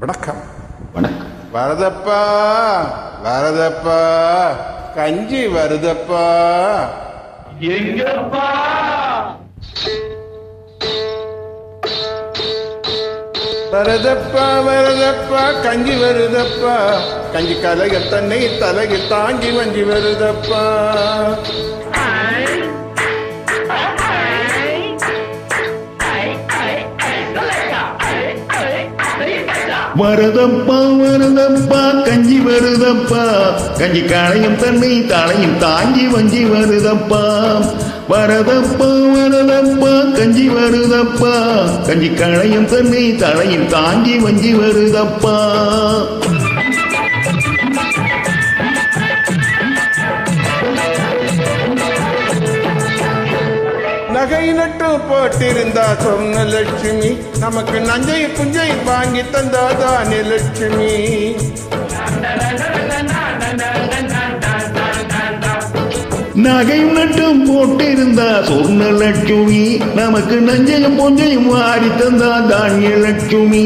வணக்கம். வணக்கம். வரதப்பா வரதப்பா கஞ்சி வருதப்பா. எங்கப்பா? வரதப்பா வரதப்பா கஞ்சி வருதப்பா. கஞ்சி கலக தன்னை தலையில் தாங்கி வஞ்சி வருதப்பா. வரதப்பா வரதப்பா கஞ்சி வருதப்பா. கஞ்சி காளையும் தன்னை தலையும் தாங்கி வஞ்சி வருதப்பா. வரதப்பா வரதப்பா கஞ்சி வருதப்பா. கஞ்சி காளையும் தன்னை தலையும் தாங்கி வஞ்சி வருதப்பா. நகை நட்டு போட்டிருந்தா சொன்ன லட்சுமி. நமக்கு நஞ்சை புஞ்சை வாங்கி தந்தாதானே லட்சுமி. நகையும் நட்டும் போட்டிருந்தா சொர்ண லட்சுமி. நமக்கு நஞ்சையும் பொஞ்சையும் வாரி தந்தா தானிய லட்சுமி.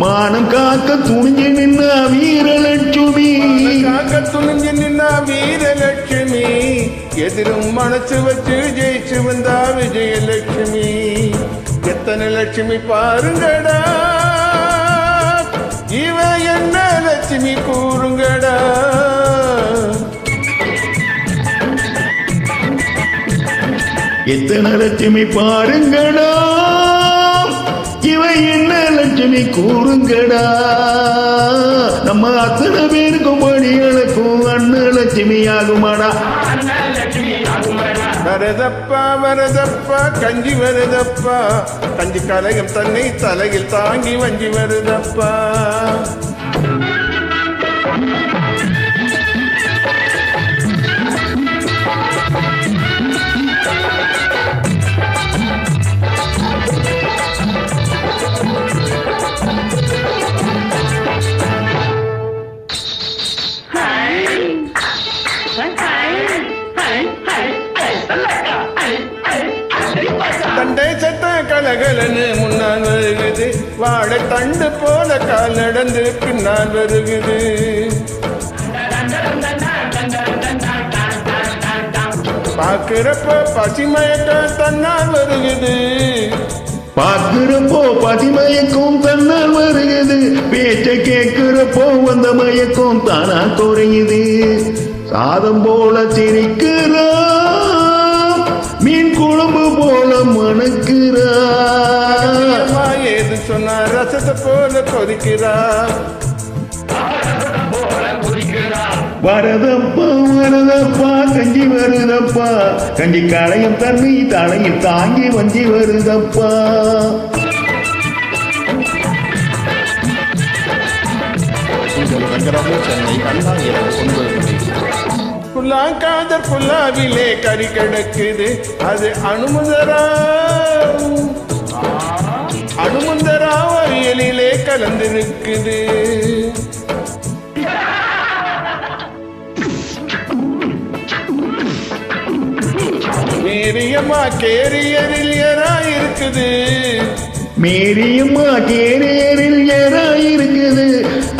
மானம் காக்க துணிஞ்சு நின்னா வீரலட்சுமி காக்க துணிஞ்சு நின்னா எதிரும் மனசு வச்சு ஜெயிச்சு வந்தா விஜயலட்சுமி. எத்தனை லட்சுமி பாருங்கடா. இவ என்ன லட்சுமி கூறுங்கடா. எத்தனை லட்சுமி பாருங்கடா. இவை என்ன லட்சுமி கூறுங்கடா. நம்ம அத்தனை பேருக்கும் படிகளுக்கும் அண்ணன் லட்சுமி ஆகுமாடா வரதப்பா வரதப்பா கஞ்சி வருதப்பா கஞ்சி கலையும் தன்னை தலையில் தாங்கி வஞ்சி வருதப்பா Hey! கலகலன்னு முன்னால் வருகுது. வாழை தண்டு போல கால் நடந்து பின்னால் வருகுது. பார்க்கிறப்போ பசிமயக்கம் தன்னால் வருகுது. பார்க்கிறப்போ பதிமயக்கம் தன்னால் வருகிறது பேச்சை கேட்கிறப்போ வந்த மயக்கம் தானா குறையுது. சாதம் போல சிரிக்கிறோம். போல கொதிக்கிறா வரதப்பா வரதப்பா கஞ்சி வருதப்பா. கஞ்சி களையும் தண்ணி தலையில் தாங்கி வஞ்சி வருதப்பா. புல்லாங்காதர் புல்லாவிலே கறி கிடக்குது. அது அனுமுதரா அனுமுந்தரா அவியலிலே கலந்திருக்குது நேரியம்மா கேரியரில் எறா இருக்குது மேரியம்மா கேரேரில் ஏறா இருக்குது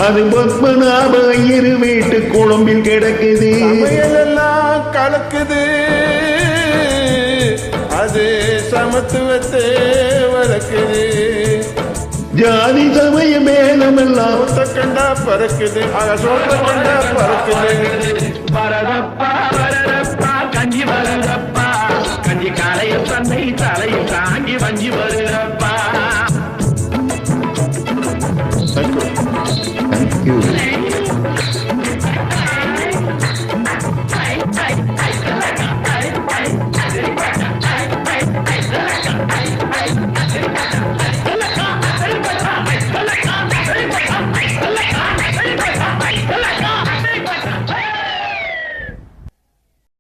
அது பத்மநாப ஐயர் வீட்டு குழம்பில் கிடக்குது. சமையலெல்லாம் கலக்குது. அது சமத்துவத்தை வளர்க்குது. ஜாதி சமய மேலமெல்லாம். கண்டா பறக்குது. அகசோத்த கண்டா பறக்குது. பரதப்பா பரதப்பா கஞ்சி வருதப்பா. கஞ்சி காலையும் தந்தை தலையும் தாங்கி வஞ்சி வருதப்பா. Thank you.